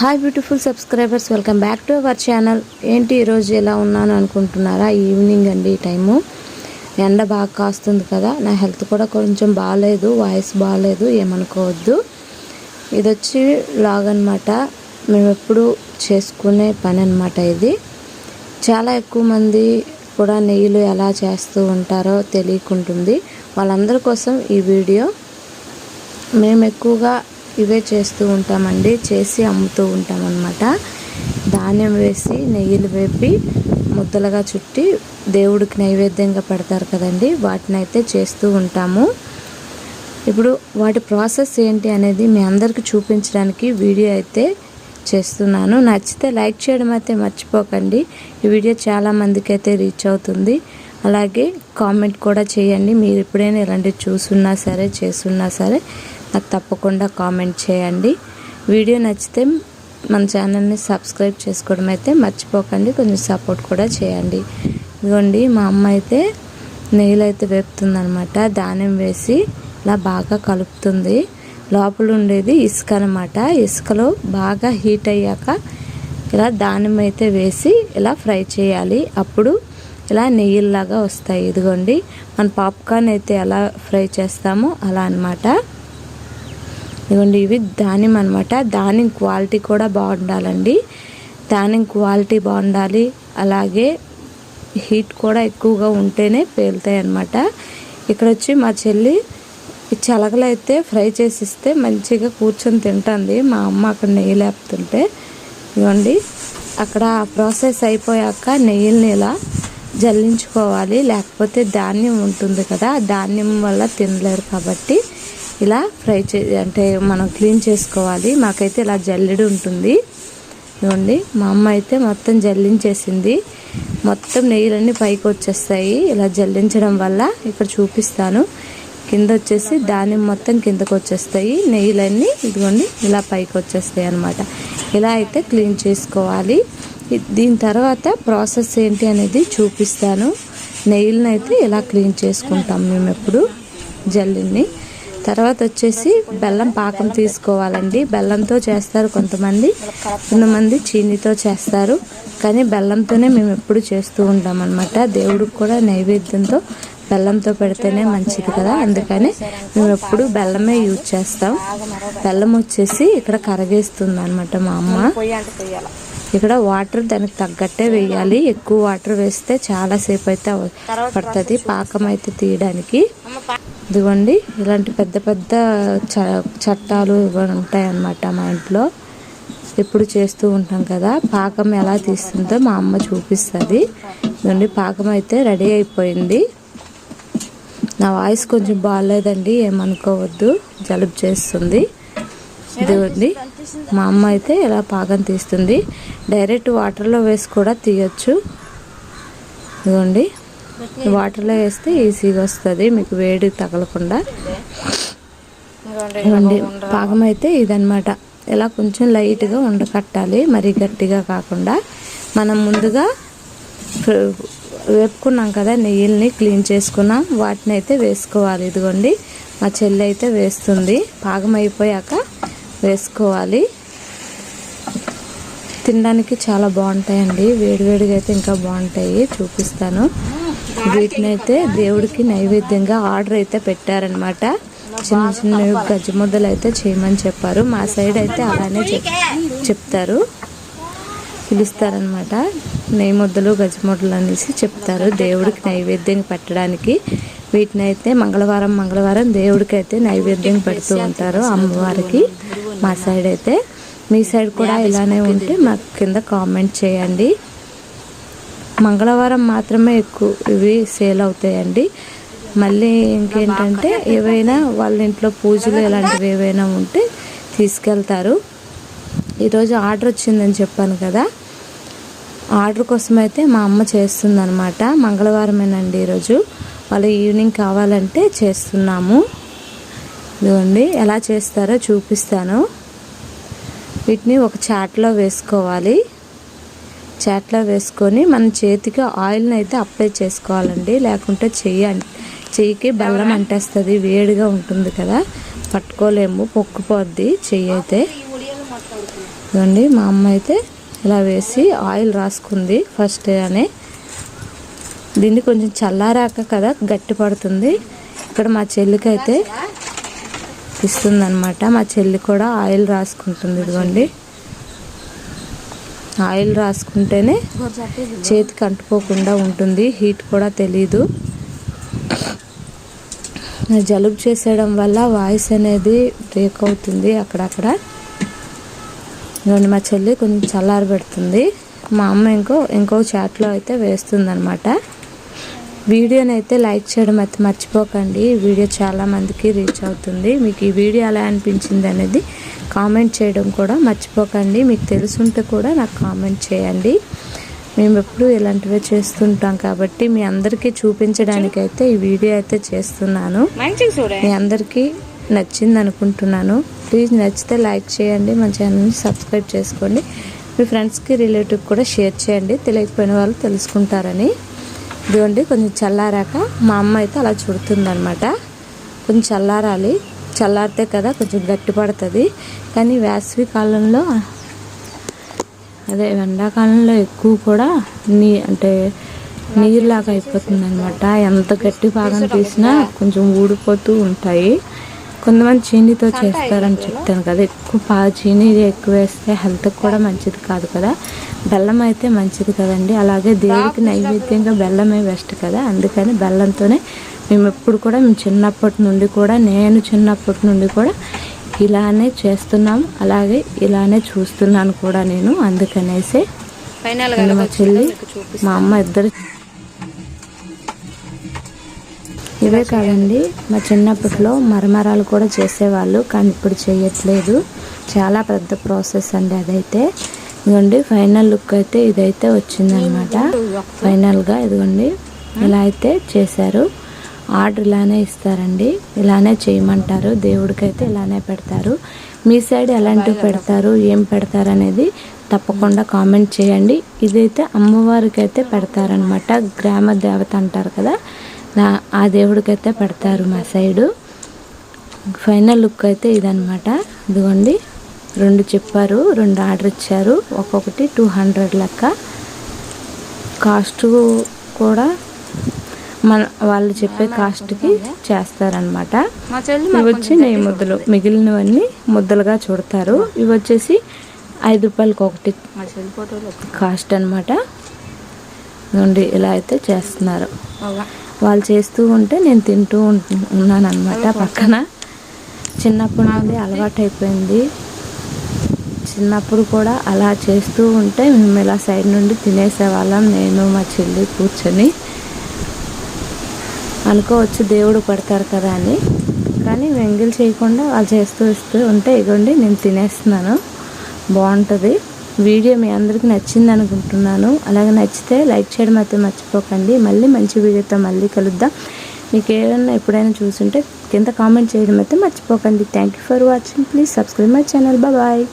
Hi beautiful subscribers welcome back to our channel ఏంటి ఈరోజు ఎలా ఉన్నాను అనుకుంటున్నారా? ఈవినింగ్ అండి ఈ టైము ఎండ బాగా కాస్తుంది కదా. నా హెల్త్ కూడా కొంచెం బాగాలేదు వాయిస్ బాగాలేదు ఏమనుకోవద్దు. ఇది వచ్చి లాగ్ అనమాట మేము ఎప్పుడు చేసుకునే పని అనమాట ఇది. చాలా ఎక్కువ మంది కూడా నెయ్యిలు ఎలా చేస్తూ ఉంటారో తెలియకుంటుంది. వాళ్ళందరి కోసం ఈ వీడియో. మేము ఎక్కువగా ఇవే చేస్తూ ఉంటామండి. చేసి అమ్ముతూ ఉంటామన్నమాట. ధాన్యం వేసి నెయ్యిలు వేపి ముద్దలుగా చుట్టి దేవుడికి నైవేద్యంగా పెడతారు కదండి. వాటిని అయితే చేస్తూ ఉంటాము. ఇప్పుడు వాటి ప్రాసెస్ ఏంటి అనేది మీ అందరికీ చూపించడానికి వీడియో అయితే చేస్తున్నాను. నచ్చితే లైక్ చేయడం అయితే మర్చిపోకండి. ఈ వీడియో చాలామందికి అయితే రీచ్ అవుతుంది. అలాగే కామెంట్ కూడా చేయండి. మీరు ఎప్పుడైనా ఇలాంటివి చూసున్నా సరే చేస్తున్నా సరే నాకు తప్పకుండా కామెంట్ చేయండి. వీడియో నచ్చితే మన ఛానల్ని సబ్స్క్రైబ్ చేసుకోవడం అయితే మర్చిపోకండి. కొంచెం సపోర్ట్ కూడా చేయండి. ఇదిగోండి మా అమ్మ అయితే నెయ్యిలు అయితే వేపుతుందనమాట ధాన్యం వేసి ఇలా బాగా కలుపుతుంది. లోపల ఉండేది ఇసుక అనమాట ఇసుకలో బాగా హీట్ అయ్యాక ఇలా ధాన్యం అయితే వేసి ఇలా ఫ్రై చేయాలి. అప్పుడు ఇలా నెయ్యిల్లాగా వస్తాయి. ఇదిగోండి మన పాప్కార్న్ అయితే ఎలా ఫ్రై చేస్తామో అలా అనమాట ఇదిగోండి ఇవి ధాన్యం అనమాట ధాన్యం క్వాలిటీ కూడా బాగుండాలండి. ధాన్యం క్వాలిటీ బాగుండాలి. అలాగే హీట్ కూడా ఎక్కువగా ఉంటేనే పేలుతాయి అనమాట ఇక్కడ వచ్చి మా చెల్లి చలకలైతే అయితే ఫ్రై చేసి ఇస్తే మంచిగా కూర్చొని తింటుంది. మా అమ్మ అక్కడ నెయ్యి లేపుతుంటే. ఇవ్వండి అక్కడ ప్రాసెస్ అయిపోయాక నెయ్యిని ఇలా జల్లించుకోవాలి. లేకపోతే ధాన్యం ఉంటుంది కదా ధాన్యం వల్ల తినలేరు కాబట్టి ఇలా ఫ్రై చే అంటే మనం క్లీన్ చేసుకోవాలి. మాకైతే ఇలా జల్లెడు ఉంటుంది. చూడండి మా అమ్మ అయితే మొత్తం జల్లించేసింది. మొత్తం నెయ్యిలన్నీ పైకి వచ్చేస్తాయి. ఇలా జల్లించడం వల్ల ఇక్కడ చూపిస్తాను. కింద వచ్చేసి ధాన్యం మొత్తం కిందకు వచ్చేస్తాయి. నెయ్యిలన్నీ ఇదిగోండి ఇలా పైకి వచ్చేస్తాయి అనమాట ఇలా అయితే క్లీన్ చేసుకోవాలి. దీని తర్వాత ప్రాసెస్ ఏంటి అనేది చూపిస్తాను. నెయ్యిలను అయితే ఇలా క్లీన్ చేసుకుంటాం మేము ఎప్పుడు జల్లిని తర్వాత వచ్చేసి బెల్లం పాకం తీసుకోవాలండి. బెల్లంతో చేస్తారు కొంతమంది. కొంతమంది చీనితో చేస్తారు. కానీ బెల్లంతోనే మేము ఎప్పుడు చేస్తూ ఉంటాం అనమాట దేవుడికి కూడా నైవేద్యంతో బెల్లంతో పెడితేనే మంచిది కదా. అందుకని మేము ఎప్పుడు బెల్లమే యూజ్ చేస్తాం. బెల్లం వచ్చేసి ఇక్కడ కరగేస్తుంది అనమాట మా అమ్మ. ఇక్కడ వాటర్ దానికి తగ్గట్టే వేయాలి. ఎక్కువ వాటర్ వేస్తే చాలా సేపు అయితే పడుతుంది. పాకం అయితే తీయడానికి. ఇదిగోండి ఇలాంటి పెద్ద పెద్ద చ- చట్టాలు ఉంటాయన్నమాట మా ఇంట్లో. ఎప్పుడు చేస్తూ ఉంటాం కదా పాకం ఎలా తీస్తుందో మా అమ్మ చూపిస్తుంది. ఇదిగోండి పాకం అయితే రెడీ అయిపోయింది. నా వాయిస్ కొంచెం బాగాలేదండి ఏమనుకోవద్దు జలుబు చేస్తుంది. ఇదిగోండి మా అమ్మ అయితే ఇలా పాకం తీస్తుంది. డైరెక్ట్ వాటర్లో వేసి కూడా తీయచ్చు. ఇదిగోండి వాటర్లో వేస్తే ఈజీగా వస్తుంది మీకు వేడి తగలకుండా. ఇదిగోండి పాకం అయితే ఇదనమాట ఇలా కొంచెం లైట్గా ఉండకట్టాలి మరీ గట్టిగా కాకుండా. మనం ముందుగా వేపుకున్నాం కదా నెయ్యిల్ని క్లీన్ చేసుకున్నాం. వాటిని అయితే వేసుకోవాలి ఇదిగోండి. మా చెల్లి అయితే వేస్తుంది పాకం అయిపోయాక వేసుకోవాలి. తినడానికి చాలా బాగుంటాయండి వేడివేడిగా అయితే ఇంకా బాగుంటాయి చూపిస్తాను. వీటిని అయితే దేవుడికి నైవేద్యంగా ఆర్డర్ అయితే పెట్టారనమాట చిన్న చిన్న గజ్జి ముద్దలు అయితే చేయమని చెప్పారు. మా సైడ్ అయితే అలానే చెప్ చెప్తారు. పిలుస్తారనమాట నెయ్యి ముద్దలు గజ్జి ముద్దలు అనేసి చెప్తారు దేవుడికి నైవేద్యం పెట్టడానికి. వీటిని అయితే మంగళవారం మంగళవారం దేవుడికి అయితే నైవేద్యం పెడుతూ ఉంటారు అమ్మవారికి. మా సైడ్ అయితే. మీ సైడ్ కూడా ఇలానే ఉంటే మాకు కింద కామెంట్ చేయండి. మంగళవారం మాత్రమే ఎక్కువ ఇవి సేల్ అవుతాయండి. మళ్ళీ ఇంకేంటంటే ఏవైనా వాళ్ళ ఇంట్లో పూజలు ఇలాంటివి ఏవైనా ఉంటే తీసుకెళ్తారు. ఈరోజు ఆర్డర్ వచ్చిందని చెప్పాను కదా. ఆర్డర్ కోసం అయితే మా అమ్మ చేస్తుందనమాట మంగళవారమేనండి ఈరోజు. వాళ్ళు ఈవినింగ్ కావాలంటే చేస్తున్నాము. ఇదిగోండి ఎలా చేస్తారో చూపిస్తాను. వీటిని ఒక చాట్లో వేసుకోవాలి. చాట్లో వేసుకొని మన చేతికి ఆయిల్ని అయితే అప్లై చేసుకోవాలండి. లేకుంటే చెయ్యి చెయ్యికి బెల్లం అంటేస్తుంది వేడిగా ఉంటుంది కదా. పట్టుకోలేము పొక్కుపోద్ది చెయ్యి అయితే. ఇదిగోండి మా అమ్మ అయితే ఇలా వేసి ఆయిల్ రాసుకుంది ఫస్ట్ అని దీన్ని కొంచెం చల్లారాక కదా గట్టి పడుతుంది. ఇక్కడ మా చెల్లికి అయితే ఇస్తుందన్నమాట. మా చెల్లి కూడా ఆయిల్ రాసుకుంటుంది. ఇదిగోండి. ఆయిల్ రాసుకుంటేనే చేతికి అంటుకోకుండా ఉంటుంది. హీట్ కూడా తెలీదు. జలుబు చేసేయడం వల్ల వాయిస్ అనేది బ్రేక్ అవుతుంది అక్కడక్కడ. ఇదిగోండి మా చెల్లి కొంచెం చల్లారి పెడుతుంది. మా అమ్మ ఇంకో ఇంకో చాట్లో అయితే వేస్తుంది అనమాట వీడియోని అయితే లైక్ చేయడం అయితే మర్చిపోకండి. వీడియో చాలా మందికి రీచ్ అవుతుంది. మీకు ఈ వీడియో ఎలా అనిపించింది అనేది కామెంట్ చేయడం కూడా మర్చిపోకండి. మీకు తెలుసుంటే కూడా నాకు కామెంట్ చేయండి. మేము ఎప్పుడు ఇలాంటివే చేస్తుంటాం కాబట్టి మీ అందరికీ చూపించడానికైతే ఈ వీడియో అయితే చేస్తున్నాను. మీ అందరికీ నచ్చింది అనుకుంటున్నాను. ప్లీజ్ నచ్చితే లైక్ చేయండి. మన ఛానల్ని సబ్స్క్రైబ్ చేసుకోండి. మీ ఫ్రెండ్స్కి రిలేటివ్ కూడా షేర్ చేయండి. తెలియకపోయిన వాళ్ళు తెలుసుకుంటారని. ఇదిగోండి కొంచెం చల్లారాక మా అమ్మ అయితే అలా చుడుతుందనమాట కొంచెం చల్లారాలి. చల్లారితే కదా కొంచెం గట్టి పడుతుంది. కానీ వేసవి కాలంలో అదే ఎండాకాలంలో ఎక్కువ కూడా నీ అంటే నీరులాగా అయిపోతుంది అనమాట ఎంత గట్టి భాగం తీసినా కొంచెం ఊడిపోతూ ఉంటాయి. కొంతమంది చీనీతో చేస్తారని చెప్తాను కదా. ఎక్కువ పా చీనీ ఎక్కువ వేస్తే హెల్త్కి కూడా మంచిది కాదు కదా. బెల్లం అయితే మంచిది కదండి. అలాగే దేవుడికి నైవేద్యంగా బెల్లమే బెస్ట్ కదా. అందుకని బెల్లంతోనే మేము ఎప్పుడు కూడా మేము చిన్నప్పటి నుండి కూడా నేను చిన్నప్పటి నుండి కూడా ఇలానే చేస్తున్నాం. అలాగే ఇలానే చూస్తున్నాను కూడా నేను. అందుకనేసి మా చెల్లి మా అమ్మ ఇద్దరు ఇవే కాదండి మా చిన్నప్పట్లో మరమరాలు కూడా చేసేవాళ్ళు కానీ ఇప్పుడు చేయట్లేదు. చాలా పెద్ద ప్రాసెస్ అండి అదైతే. ఇదిగోండి ఫైనల్ లుక్ అయితే ఇదైతే వచ్చిందనమాట. ఫైనల్గా ఇదిగోండి ఇలా అయితే చేశారు. ఆర్డర్ ఇలానే ఇస్తారండి. ఇలానే చేయమంటారు. దేవుడికైతే ఇలానే పెడతారు. మీ సైడ్ ఎలాంటివి పెడతారు? ఏం పెడతారు అనేది తప్పకుండా కామెంట్ చేయండి. ఇదైతే అమ్మవారికి అయితే పెడతారనమాట గ్రామ దేవత అంటారు కదా. నా ఆ దేవుడికైతే పెడతారు మా సైడు. ఫైనల్ లుక్ అయితే ఇదనమాట ఇదిగోండి. రెండు చెప్పారు రెండు ఆర్డర్ ఇచ్చారు. ఒక్కొక్కటి టూ హండ్రెడ్ లెక్క. కాస్ట్ కూడా మన వాళ్ళు చెప్పే కాస్ట్కి చేస్తారనమాట ఇవి వచ్చి నెయ్యి ముద్దలు. మిగిలినవన్నీ ముద్దలుగా చూడతారు. ఇవి వచ్చేసి ఐదు రూపాయలకి ఒకటి కాస్ట్ అనమాట నుండి ఇలా అయితే చేస్తున్నారు. వాళ్ళు చేస్తూ ఉంటే నేను తింటూ ఉన్నాను అనమాట పక్కన. చిన్నప్పటి నుండి అలవాటు అయిపోయింది చిన్నప్పుడు కూడా అలా చేస్తూ ఉంటే మేము ఇలా సైడ్ నుండి తినేసేవాళ్ళం నేను మా చెల్లి కూర్చొని. అనుకోవచ్చు దేవుడు పడతారు కదా అని. కానీ వెంగిల్ చేయకుండా వాళ్ళు చేస్తూ ఇస్తూ ఉంటే ఇగోండి నేను తినేస్తున్నాను. బాగుంటుంది. వీడియో మీ అందరికీ నచ్చింది అనుకుంటున్నాను. అలాగే నచ్చితే లైక్ చేయడం అయితే మర్చిపోకండి. మళ్ళీ మంచి వీడియోతో మళ్ళీ కలుద్దాం. మీకు ఏదైనా ఎప్పుడైనా చూసుంటే కింద కామెంట్ చేయడం అయితే మర్చిపోకండి. Thank you for watching please subscribe my channel bye